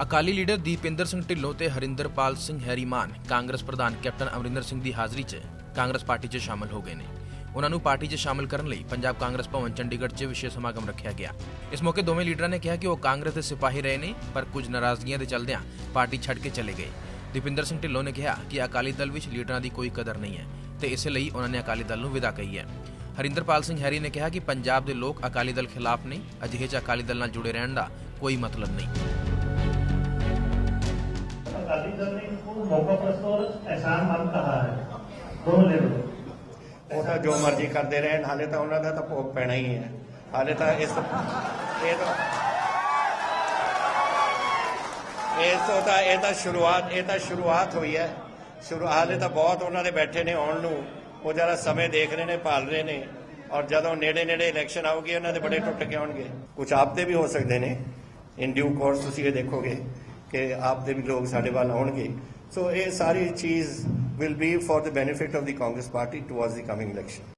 Akali leader Dipinder Singh Dhillon ਤੇ ਹਰਿੰਦਰਪਾਲ ਸਿੰਘ ਹੈਰੀਮਾਨ ਕਾਂਗਰਸ ਪ੍ਰਧਾਨ captain Amarinder Singh ਦੀ ਹਾਜ਼ਰੀ 'ਚ ਕਾਂਗਰਸ ਪਾਰਟੀ 'ਚ ਸ਼ਾਮਲ ਹੋ ਗਏ ਨੇ। ਉਹਨਾਂ ਨੂੰ ਪਾਰਟੀ 'ਚ ਸ਼ਾਮਲ ਕਰਨ ਲਈ ਪੰਜਾਬ ਕਾਂਗਰਸ ਭਵਨ, ਚੰਡੀਗੜ੍ਹ 'ਚ ਵਿਸ਼ੇਸ਼ ਸਮਾਗਮ ਰੱਖਿਆ ਗਿਆ। ਇਸ ਮੌਕੇ ਦੋਵੇਂ ਲੀਡਰਾਂ ਨੇ ਕਿਹਾ ਕਿ ਉਹ ਕਾਂਗਰਸ ਦੇ ਸਿਪਾਹੀ ਰਹੇ ਨੇ, ਪਰ ਕੁਝ ਨਾਰਾਜ਼ਗੀਆਂ ਦੇ ਚੱਲਦਿਆਂ ਪਾਰਟੀ ਛੱਡ ਕੇ ਚਲੇ ਗਏ। ਦੀਪਿੰਦਰ ਸਿੰਘ ਢਿੱਲੋਂ ਨੇ ਕਿਹਾ ਕਿ ਅਕਾਲੀ ਦਲ ਵਿੱਚ ਲੀਡਰਾਂ ਦੀ ਕੋਈ ਕਦਰ ਨਹੀਂ ਹੈ ਤੇ ਇਸੇ ਲਈ ਉਹਨਾਂ ਨੇ ਅਕਾਲੀ ਦਲ ਨੂੰ ਵਿਦਾ ਕਹੀ ਹੈ। ਹਰਿੰਦਰਪਾਲ ਸਿੰਘ ਹੈਰੀ ਨੇ ਕਿਹਾ ਕਿ ਪੰਜਾਬ ਦੇ ਲੋਕ ਅਕਾਲੀ ਦਲ ਖਿਲਾਫ ਨੇ, ਅਜਿਹੇ 'ਚ ਅਕਾਲੀ ਦਲ ਨਾਲ ਜੁੜੇ ਰਹਿਣ ਦਾ ਕੋਈ ਮਤਲਬ ਨਹੀਂ। अकाली दल ने इनको मौका प्रश्न और एहसान मान कहा है दोनों लेवल ਉਹ ਤਾਂ ਜੋ ਮਰਜ਼ੀ ਕਰਦੇ ਰਹਿਣ ਹਾਲੇ ਤਾਂ ਉਹਨਾਂ ਦਾ ਤਾਂ ਭੋਗ ਪੈਣਾ ਹੀ ਹੈ ਹਾਲੇ ਤਾਂ ਇਸ ਇਹ ਤਾਂ ਇਹ ਤੋਂ ਤਾਂ ਇਹ ਤਾਂ ਸ਼ੁਰੂਆਤ ਇਹ ਤਾਂ ਸ਼ੁਰੂਆਤ ਹੋਈ ਹੈ ਸ਼ੁਰੂ ਹਾਲੇ ਤਾਂ ਬਹੁਤ ਉਹਨਾਂ ਦੇ ਬੈਠੇ ਨੇ ਆਉਣ ਨੂੰ ਉਹ ਜਰਾ ਸਮੇਂ ਦੇਖ ਰਹੇ ਨੇ ਭਾਲ ਰਹੇ ਨੇ ਔਰ ਜਦੋਂ ਨੇੜੇ ਨੇੜੇ ਇਲੈਕਸ਼ਨ ਆਊਗੀ ਉਹਨਾਂ ਦੇ ਬੜੇ ਟੁੱਟ ਕੇ ਆਉਣਗੇ ਕੁਝ ਆਪਦੇ ਵੀ ਹੋ ਸਕਦੇ ਨੇ ਇਨ ਡਿਊ ਕੋਰਸ ਤੁਸੀਂ ਇਹ ਦੇਖੋਗੇ ਕਿ ਆਪ ਦੇ ਵੀ ਲੋਕ ਸਾਡੇ ਵੱਲ ਆਉਣਗੇ। ਸੋ ਇਹ ਸਾਰੀ ਚੀਜ਼ will be for the benefit of the Congress party towards the coming election